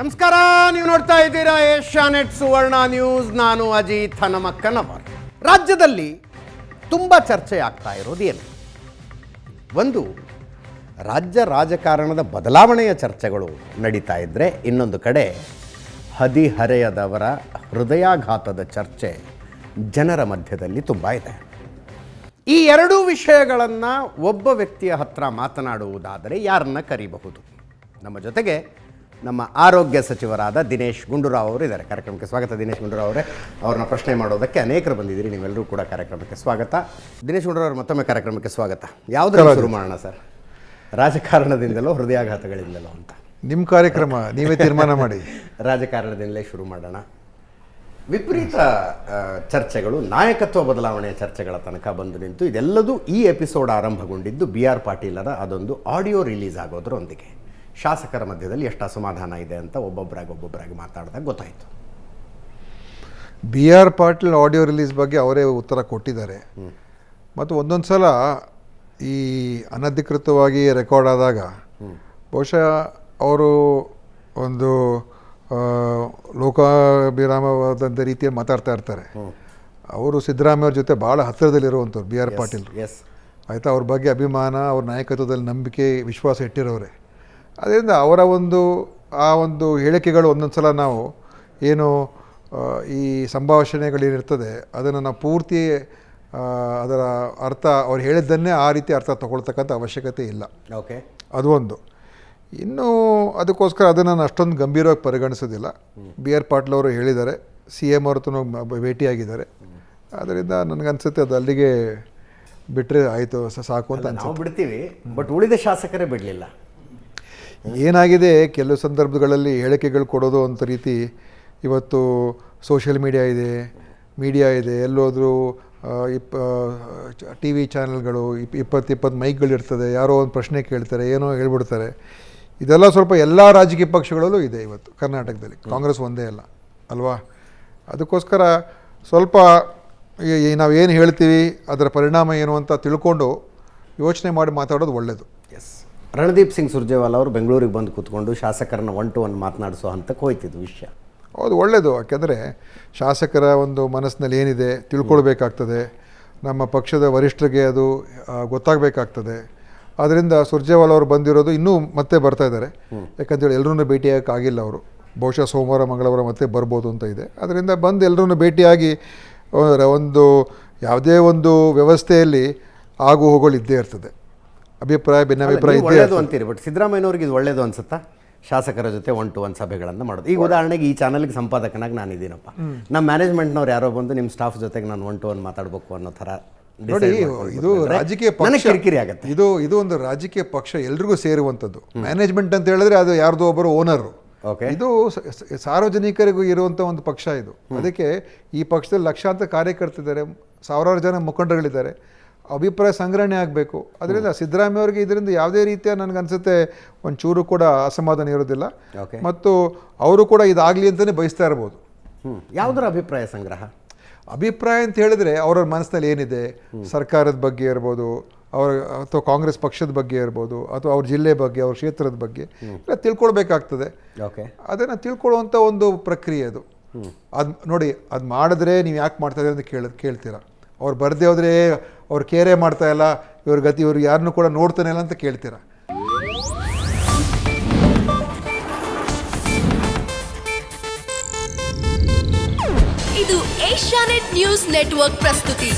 ನಮಸ್ಕಾರ, ನೀವು ನೋಡ್ತಾ ಇದ್ದೀರಾ ಏಷ್ಯಾನೆಟ್ ಸುವರ್ಣ ನ್ಯೂಸ್. ನಾನು ಅಜಿತ್ ಹನಮಕ್ಕನವರ್. ರಾಜ್ಯದಲ್ಲಿ ತುಂಬ ಚರ್ಚೆ ಆಗ್ತಾ ಇರೋದು ಏನು? ಒಂದು, ರಾಜ್ಯ ರಾಜಕಾರಣದ ಬದಲಾವಣೆಯ ಚರ್ಚೆಗಳು ನಡೀತಾ ಇದ್ದರೆ ಇನ್ನೊಂದು ಕಡೆ ಹದಿಹರೆಯದವರ ಹೃದಯಾಘಾತದ ಚರ್ಚೆ ಜನರ ಮಧ್ಯದಲ್ಲಿ ತುಂಬ ಇದೆ. ಈ ಎರಡೂ ವಿಷಯಗಳನ್ನು ಒಬ್ಬ ವ್ಯಕ್ತಿಯ ಹತ್ರ ಮಾತನಾಡುವುದಾದರೆ ಯಾರನ್ನ ಕರಿಬಹುದು? ನಮ್ಮ ಜೊತೆಗೆ ನಮ್ಮ ಆರೋಗ್ಯ ಸಚಿವರಾದ ದಿನೇಶ್ ಗುಂಡೂರಾವ್ ಅವರು ಇದ್ದಾರೆ. ಕಾರ್ಯಕ್ರಮಕ್ಕೆ ಸ್ವಾಗತ. ದಿನೇಶ್ ಗುಂಡೂರಾವ್ ಅವರೇ ಅವ್ರನ್ನ ಪ್ರಶ್ನೆ ಮಾಡೋದಕ್ಕೆ ಅನೇಕರು ಬಂದಿದ್ದೀರಿ. ನೀವೆಲ್ಲರೂ ಕೂಡ ಕಾರ್ಯಕ್ರಮಕ್ಕೆ ಸ್ವಾಗತ. ದಿನೇಶ್ ಗುಂಡೂರಾವ್ ಅವರು ಮತ್ತೊಮ್ಮೆ ಕಾರ್ಯಕ್ರಮಕ್ಕೆ ಸ್ವಾಗತ. ಯಾವುದ್ರ ಶುರು ಮಾಡೋಣ ಸರ್? ರಾಜಕಾರಣದಿಂದಲೋ ಹೃದಯಾಘಾತಗಳಿಂದಲೋ ಅಂತ? ನಿಮ್ಮ ಕಾರ್ಯಕ್ರಮ ನೀವೇ ತೀರ್ಮಾನ ಮಾಡಿ. ರಾಜಕಾರಣದಿಂದಲೇ ಶುರು ಮಾಡೋಣ. ವಿಪರೀತ ಚರ್ಚೆಗಳು ನಾಯಕತ್ವ ಬದಲಾವಣೆಯ ಚರ್ಚೆಗಳ ತನಕ ಬಂದು ನಿಂತು ಇದೆಲ್ಲದೂ ಈ ಎಪಿಸೋಡ್ ಆರಂಭಗೊಂಡಿದ್ದು ಬಿ ಆರ್ ಪಾಟೀಲರ ಅದೊಂದು ಆಡಿಯೋ ರಿಲೀಸ್ ಆಗೋದ್ರೊಂದಿಗೆ. ಶಾಸಕರ ಮಧ್ಯದಲ್ಲಿ ಎಷ್ಟು ಅಸಮಾಧಾನ ಇದೆ ಅಂತ ಒಬ್ಬೊಬ್ಬರಾಗಿ ಒಬ್ಬೊಬ್ಬರಾಗಿ ಮಾತಾಡಿದಾಗ ಗೊತ್ತಾಯಿತು. B R Patil audio release ಬಗ್ಗೆ ಅವರೇ ಉತ್ತರ ಕೊಟ್ಟಿದ್ದಾರೆ. ಮತ್ತು ಒಂದೊಂದು ಸಲ ಈ ಅನಧಿಕೃತವಾಗಿ ರೆಕಾರ್ಡ್ ಆದಾಗ ಬಹುಶಃ ಅವರು ಒಂದು ಲೋಕಾಭಿರಾಮವಾದಂಥ ರೀತಿಯಲ್ಲಿ ಮಾತಾಡ್ತಾ ಇರ್ತಾರೆ. ಅವರು ಸಿದ್ದರಾಮಯ್ಯವ್ರ ಜೊತೆ ಭಾಳ ಹತ್ತಿರದಲ್ಲಿರುವಂಥವ್ರು ಬಿ ಆರ್ ಪಾಟೀಲ್ ಎಸ್ ಆಯಿತಾ ಅವ್ರ ಬಗ್ಗೆ ಅಭಿಮಾನ ಅವ್ರ ನಾಯಕತ್ವದಲ್ಲಿ ನಂಬಿಕೆ ವಿಶ್ವಾಸ ಇಟ್ಟಿರೋರೆ. ಅದರಿಂದ ಅವರ ಒಂದು ಆ ಒಂದು ಹೇಳಿಕೆಗಳು ಒಂದೊಂದು ಸಲ ನಾವು ಏನು ಈ ಸಂಭಾಷಣೆಗಳೇನಿರ್ತದೆ ಅದನ್ನು ನಾವು ಪೂರ್ತಿ ಅದರ ಅರ್ಥ ಅವ್ರು ಹೇಳಿದ್ದನ್ನೇ ಆ ರೀತಿ ಅರ್ಥ ತಗೊಳ್ತಕ್ಕಂಥ ಅವಶ್ಯಕತೆ ಇಲ್ಲ. ಓಕೆ. ಅದು ಒಂದು. ಇನ್ನು ಅದಕ್ಕೋಸ್ಕರ ಅದನ್ನು ನಾನು ಅಷ್ಟೊಂದು ಗಂಭೀರವಾಗಿ ಪರಿಗಣಿಸೋದಿಲ್ಲ. ಬಿ ಆರ್ ಪಾಟೀಲ್ ಅವರು ಹೇಳಿದ್ದಾರೆ ಸಿ ಎಂ ಅವ್ರ ಭೇಟಿಯಾಗಿದ್ದಾರೆ. ಆದ್ದರಿಂದ ನನಗನ್ಸುತ್ತೆ ಅದು ಅಲ್ಲಿಗೆ ಬಿಟ್ಟರೆ ಆಯಿತು ಸಾಕು ಅಂತ ಬಿಡ್ತೀವಿ ಬಟ್ ಉಳಿದ ಶಾಸಕರೇ ಬಿಡಲಿಲ್ಲ. ಏನಾಗಿದೆ? ಕೆಲವು ಸಂದರ್ಭಗಳಲ್ಲಿ ಹೇಳಿಕೆಗಳು ಕೊಡೋದು ಅಂತ ರೀತಿ ಇವತ್ತು ಸೋಷಿಯಲ್ ಮೀಡಿಯಾ ಇದೆ ಮೀಡಿಯಾ ಇದೆ ಎಲ್ಲೋದ್ರೂ ಇಪ್ಪ ಇಪ್ ಟಿ ವಿ ಚಾನೆಲ್ಗಳು ಇಪ್ಪ ಇಪ್ಪತ್ತು ಇಪ್ಪತ್ತು ಮೈಕ್ಗಳಿರ್ತದೆ ಯಾರೋ ಒಂದು ಪ್ರಶ್ನೆ ಕೇಳ್ತಾರೆ ಏನೋ ಹೇಳ್ಬಿಡ್ತಾರೆ. ಇದೆಲ್ಲ ಸ್ವಲ್ಪ ಎಲ್ಲ ರಾಜಕೀಯ ಪಕ್ಷಗಳಲ್ಲೂ ಇದೆ ಇವತ್ತು ಕರ್ನಾಟಕದಲ್ಲಿ. ಕಾಂಗ್ರೆಸ್ ಒಂದೇ ಅಲ್ಲ ಅಲ್ವಾ? ಅದಕ್ಕೋಸ್ಕರ ಸ್ವಲ್ಪ ನಾವು ಏನು ಹೇಳ್ತೀವಿ ಅದರ ಪರಿಣಾಮ ಏನು ಅಂತ ತಿಳ್ಕೊಂಡು ಯೋಚನೆ ಮಾಡಿ ಮಾತಾಡೋದು ಒಳ್ಳೆಯದು ಎಸ್ ರಣದೀಪ್ ಸಿಂಗ್ ಸುರ್ಜೇವಾಲ ಅವರು ಬೆಂಗಳೂರಿಗೆ ಬಂದು ಕೂತ್ಕೊಂಡು ಶಾಸಕರನ್ನ ಒನ್ ಟು ಒನ್ ಮಾತನಾಡಿಸೋ ಹಂತಕ್ಕೆ ಹೋಯ್ತಿದ್ದು ವಿಷಯ. ಹೌದು ಒಳ್ಳೆಯದು ಯಾಕೆಂದರೆ ಶಾಸಕರ ಒಂದು ಮನಸ್ಸಿನಲ್ಲಿ ಏನಿದೆ ತಿಳ್ಕೊಳ್ಬೇಕಾಗ್ತದೆ. ನಮ್ಮ ಪಕ್ಷದ ವರಿಷ್ಠರಿಗೆ ಅದು ಗೊತ್ತಾಗಬೇಕಾಗ್ತದೆ. ಅದರಿಂದ ಸುರ್ಜೇವಾಲ ಅವರು ಬಂದಿರೋದು ಇನ್ನೂ ಮತ್ತೆ ಬರ್ತಾ ಇದ್ದಾರೆ. ಯಾಕಂತೇಳಿ ಎಲ್ಲರೂ ಭೇಟಿಯಾಗಕ್ಕಾಗಿಲ್ಲ ಅವರು. ಬಹುಶಃ ಸೋಮವಾರ ಮಂಗಳವಾರ ಮತ್ತೆ ಬರ್ಬೋದು ಅಂತ ಇದೆ. ಅದರಿಂದ ಬಂದು ಎಲ್ಲರೂ ಭೇಟಿಯಾಗಿ ಒಂದು ಯಾವುದೇ ಒಂದು ವ್ಯವಸ್ಥೆಯಲ್ಲಿ ಆಗು ಹೋಗೋಳು ಇದ್ದೇ ಇರ್ತದೆ. ಅಭಿಪ್ರಾಯ ಭಿನ್ನಾಭಿಪ್ರಾಯ ಒಳ್ಳೇದು ಅಂತೀರಿ ಬಟ್ ಸಿದ್ದರಾಮಯ್ಯನವ್ರಿಗೆ ಇದು ಒಳ್ಳೇದು ಅನ್ಸುತ್ತಾ? ಶಾಸಕರ ಜೊತೆ ಒನ್ ಟು ಒನ್ ಸಭೆಗಳನ್ನು ಮಾಡೋದು. ಈಗ ಉದಾಹರಣೆಗೆ ಈ ಚಾನಲ್ಗೆ ಸಂಪಾದಕನಾಗಿ ನಾನು ಇದ್ದೀನಪ್ಪ ನಮ್ಮ ಮ್ಯಾನೇಜ್ಮೆಂಟ್ನವ್ರು ಯಾರೋ ಬಂದು ನಿಮ್ಮ ಸ್ಟಾಫ್ ಜೊತೆಗೆ ನಾನು ಒನ್ ಟು ಒನ್ ಮಾತಾಡಬೇಕು ಅನ್ನೋ ಥರ ನೋಡಿ ಇದು ರಾಜಕೀಯ ಪಕ್ಷ ಕಿರಿಕಿರಿ ಆಗುತ್ತೆ. ಇದು ಇದು ಒಂದು ರಾಜಕೀಯ ಪಕ್ಷ ಎಲ್ರಿಗೂ ಸೇರುವಂಥದ್ದು. ಮ್ಯಾನೇಜ್ಮೆಂಟ್ ಅಂತ ಹೇಳಿದ್ರೆ ಅದು ಯಾರ್ದೋ ಒಬ್ಬರು ಓನರು ಓಕೆ ಇದು ಸಾರ್ವಜನಿಕರಿಗೂ ಇರುವಂಥ ಒಂದು ಪಕ್ಷ ಇದು. ಅದಕ್ಕೆ ಈ ಪಕ್ಷದಲ್ಲಿ ಲಕ್ಷಾಂತರ ಕಾರ್ಯಕರ್ತರಿದ್ದಾರೆ ಸಾವಿರಾರು ಜನ ಮುಖಂಡರುಗಳಿದ್ದಾರೆ. ಅಭಿಪ್ರಾಯ ಸಂಗ್ರಹಣೆ ಆಗಬೇಕು. ಅದರಿಂದ ಸಿದ್ದರಾಮಯ್ಯ ಅವರಿಗೆ ಇದರಿಂದ ಯಾವುದೇ ರೀತಿಯ ನನಗನ್ಸುತ್ತೆ ಒಂಚೂರು ಕೂಡ ಅಸಮಾಧಾನ ಇರೋದಿಲ್ಲ. ಮತ್ತು ಅವರು ಕೂಡ ಇದಾಗಲಿ ಅಂತಲೇ ಬಯಸ್ತಾ ಇರ್ಬೋದು. ಯಾವುದರ ಅಭಿಪ್ರಾಯ ಸಂಗ್ರಹ? ಅಭಿಪ್ರಾಯ ಅಂತ ಹೇಳಿದ್ರೆ ಅವರ ಮನಸ್ಸಿನಲ್ಲಿ ಏನಿದೆ? ಸರ್ಕಾರದ ಬಗ್ಗೆ ಇರ್ಬೋದು ಅವರ ಅಥವಾ ಕಾಂಗ್ರೆಸ್ ಪಕ್ಷದ ಬಗ್ಗೆ ಇರ್ಬೋದು ಅಥವಾ ಅವ್ರ ಜಿಲ್ಲೆ ಬಗ್ಗೆ ಅವ್ರ ಕ್ಷೇತ್ರದ ಬಗ್ಗೆ. ಎಲ್ಲ ತಿಳ್ಕೊಳ್ಬೇಕಾಗ್ತದೆ. ಅದನ್ನು ತಿಳ್ಕೊಳ್ಳುವಂಥ ಒಂದು ಪ್ರಕ್ರಿಯೆ ಅದು. ಅದು ನೋಡಿ ಅದು ಮಾಡಿದ್ರೆ ನೀವು ಯಾಕೆ ಮಾಡ್ತಾ ಇದ್ದೀರಿ ಅಂತ ಕೇಳ ಕೇಳ್ತೀರಾ. ಅವ್ರು ಬರದೇ ಹೋದರೆ ಅವ್ರು ಕೇರೆ ಮಾಡ್ತಾ ಇಲ್ಲ, ಇವ್ರ ಗತಿ ಇವ್ರು ಯಾರನ್ನೂ ಕೂಡ ನೋಡ್ತಾನೆ ಇಲ್ಲ ಅಂತ ಕೇಳ್ತೀರ? ಇದು ಏಷ್ಯಾನೆಟ್ ನ್ಯೂಸ್ ನೆಟ್ವರ್ಕ್ ಪ್ರಸ್ತುತಿ.